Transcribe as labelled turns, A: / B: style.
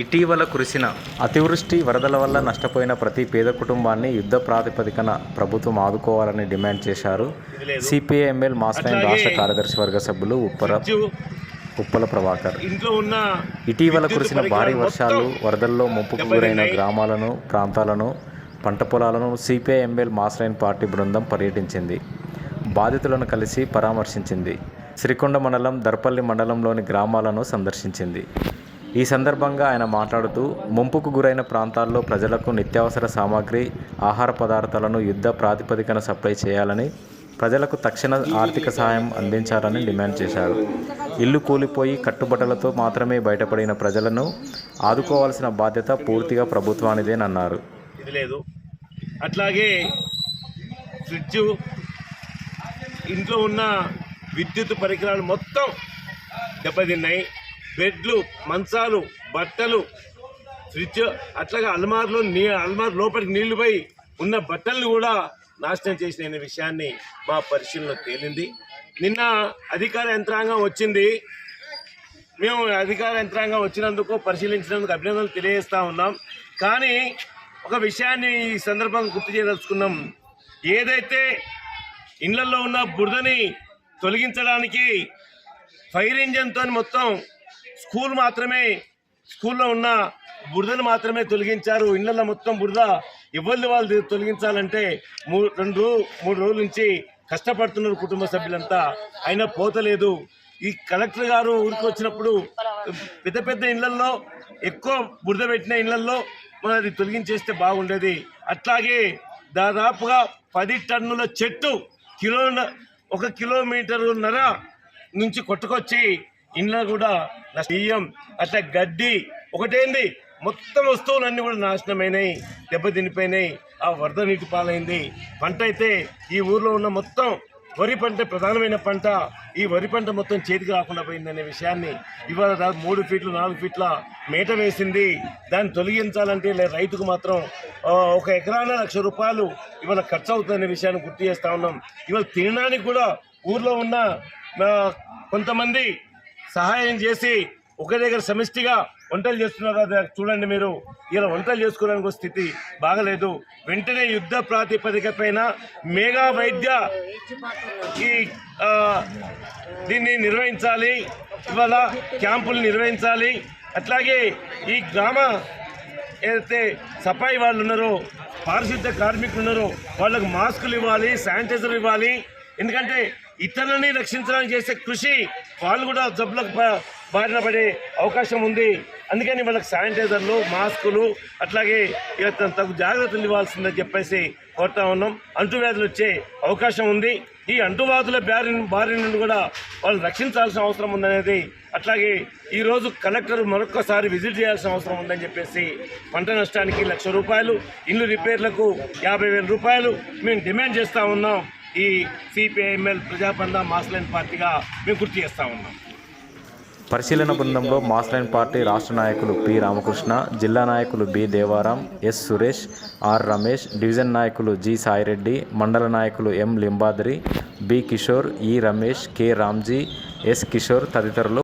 A: ఇటీవల కురిసిన అతివృష్టి వరదల వల్ల నష్టపోయిన ప్రతి పేద కుటుంబాన్ని యుద్ధ ప్రాతిపదికన ప్రభుత్వం ఆదుకోవాలని డిమాండ్ చేశారు. సిపిఐఎంఎల్ మాస్లైన్ రాష్ట్ర కార్యదర్శి వర్గ సభ్యులు ఉప్పర ఉప్పల ప్రభాకర్.
B: ఇంట్లో ఉన్న
A: ఇటీవల కురిసిన భారీ వర్షాలు వరదల్లో ముప్పుకు గురైన గ్రామాలను ప్రాంతాలను పంట పొలాలను సిపిఐఎంఎల్ మాస్లైన్ పార్టీ బృందం పర్యటించింది. బాధితులను కలిసి పరామర్శించింది. శ్రీకొండ మండలం దర్పల్లి మండలంలోని గ్రామాలను సందర్శించింది. ఈ సందర్భంగా ఆయన మాట్లాడుతూ ముంపుకు గురైన ప్రాంతాల్లో ప్రజలకు నిత్యావసర సామాగ్రి ఆహార పదార్థాలను యుద్ధ ప్రాతిపదికన సప్లై చేయాలని ప్రజలకు తక్షణ ఆర్థిక సహాయం అందించాలని డిమాండ్ చేశారు. ఇల్లు కూలిపోయి కట్టుబట్టలతో మాత్రమే బయటపడిన ప్రజలను ఆదుకోవాల్సిన బాధ్యత పూర్తిగా ప్రభుత్వానిదేనన్నారు.
B: ఇది లేదు. అట్లాగే ఫ్రిడ్జ్ ఇంట్లో ఉన్న విద్యుత్ పరికరాలు మొత్తం దెబ్బతిన్నాయి. బెడ్లు మంచాలు బట్టలు ఫ్రిడ్జ్ అట్లాగే అల్మార్లో నీ అల్మార్ లోపలికి నీళ్ళు పోయి ఉన్న బట్టలను కూడా నాశనం చేసిన విషయాన్ని మా పరిశీలన తేలింది. నిన్న అధికార యంత్రాంగం వచ్చింది. మేము అధికార యంత్రాంగం వచ్చినందుకు పరిశీలించినందుకు అభినందనలు తెలియజేస్తూ ఉన్నాం. కానీ ఒక విషయాన్ని ఈ సందర్భంగా గుర్తు చేయదలుచుకున్నాం. ఏదైతే ఇళ్ళలో ఉన్న బురదని తొలగించడానికి ఫైర్ ఇంజన్తో మొత్తం స్కూల్ మాత్రమే స్కూల్లో ఉన్న బురదను మాత్రమే తొలగించారు. ఇళ్ళలో మొత్తం బురద ఎవరిని వాళ్ళు తొలగించాలంటే మూడు రెండు మూడు రోజుల నుంచి కష్టపడుతున్నారు కుటుంబ సభ్యులంతా. అయినా పోతలేదు ఈ కలెక్టర్ గారు ఊరికి వచ్చినప్పుడు పెద్ద పెద్ద ఇళ్ళల్లో ఎక్కువ బురద పెట్టిన ఇళ్ళల్లో మనం అది తొలగించేస్తే బాగుండేది. అట్లాగే దాదాపుగా పది టన్నుల చెట్టు కిలో ఒక కిలోమీటరున్నర నుంచి కొట్టుకొచ్చి ఇంట్లో కూడా బియ్యం అట్లా గడ్డి ఒకటేంది? మొత్తం వస్తువులన్నీ కూడా నాశనమైనాయి దెబ్బతినిపోయినాయి. ఆ వరద నీటి పాలైంది. పంట అయితే ఈ ఊర్లో ఉన్న మొత్తం వరి పంట ప్రధానమైన పంట. ఈ వరి పంట మొత్తం చేతికి రాకుండా పోయిందనే విషయాన్ని ఇవాళ దాదాపు మూడు ఫీట్లు నాలుగు ఫీట్ల మేట వేసింది. దాన్ని తొలగించాలంటే రైతుకు మాత్రం ఒక ఎకరాన లక్ష రూపాయలు ఇవాళ ఖర్చు అవుతుందనే విషయాన్ని గుర్తు చేస్తా ఉన్నాం. ఇవాళ తినడానికి కూడా ఊర్లో ఉన్న కొంతమంది సహాయం చేసి ఒక దగ్గర సమిష్టిగా వంటలు చేస్తున్నారు కదా చూడండి మీరు. ఇలా వంటలు చేసుకోవడానికి ఒక స్థితి బాగలేదు. వెంటనే యుద్ధ ప్రాతిపదిక పైన మేఘా వైద్య ఈ దీన్ని నిర్వహించాలి. ఇవాళ క్యాంపులు నిర్వహించాలి. అట్లాగే ఈ గ్రామ ఏదైతే సఫాయి వాళ్ళు ఉన్నారో పారిశుద్ధ కార్మికులు ఉన్నారో వాళ్ళకు మాస్కులు ఇవ్వాలి శానిటైజర్ ఇవ్వాలి. ఎందుకంటే ఇతరులని రక్షించడానికి చేసే కృషి వాళ్ళు కూడా జబ్బులకు బారిన పడే అవకాశం ఉంది. అందుకని వాళ్ళకి శానిటైజర్లు మాస్కులు అట్లాగే తగు జాగ్రత్తలు ఇవ్వాల్సిందని చెప్పేసి కోరుతా ఉన్నాం. అంటువ్యాధులు వచ్చే అవకాశం ఉంది. ఈ అంటువ్యాధుల బారి బారి నుండి కూడా వాళ్ళు రక్షించాల్సిన అవసరం ఉందనేది అట్లాగే ఈరోజు కలెక్టర్ మరొకసారి విజిట్ చేయాల్సిన అవసరం ఉందని చెప్పేసి పంట నష్టానికి లక్ష రూపాయలు ఇల్లు రిపేర్లకు యాభై వేల రూపాయలు మేము డిమాండ్ చేస్తూ ఉన్నాం. ఈ సిపిఐఎంఎల్ ప్రజాబంధ మాస్లైన్ పార్టీగా మేము గుర్తు చేస్తూ ఉన్నాం.
A: పరిశీలన బృందంలో మాస్లైన్ పార్టీ రాష్ట్ర నాయకులు పి రామకృష్ణ జిల్లా నాయకులు B Devaram S Suresh R Ramesh division నాయకులు జి సాయిరెడ్డి మండల నాయకులు M Limbadri B Kishore E Ramesh K Ramji S Kishore తదితరులు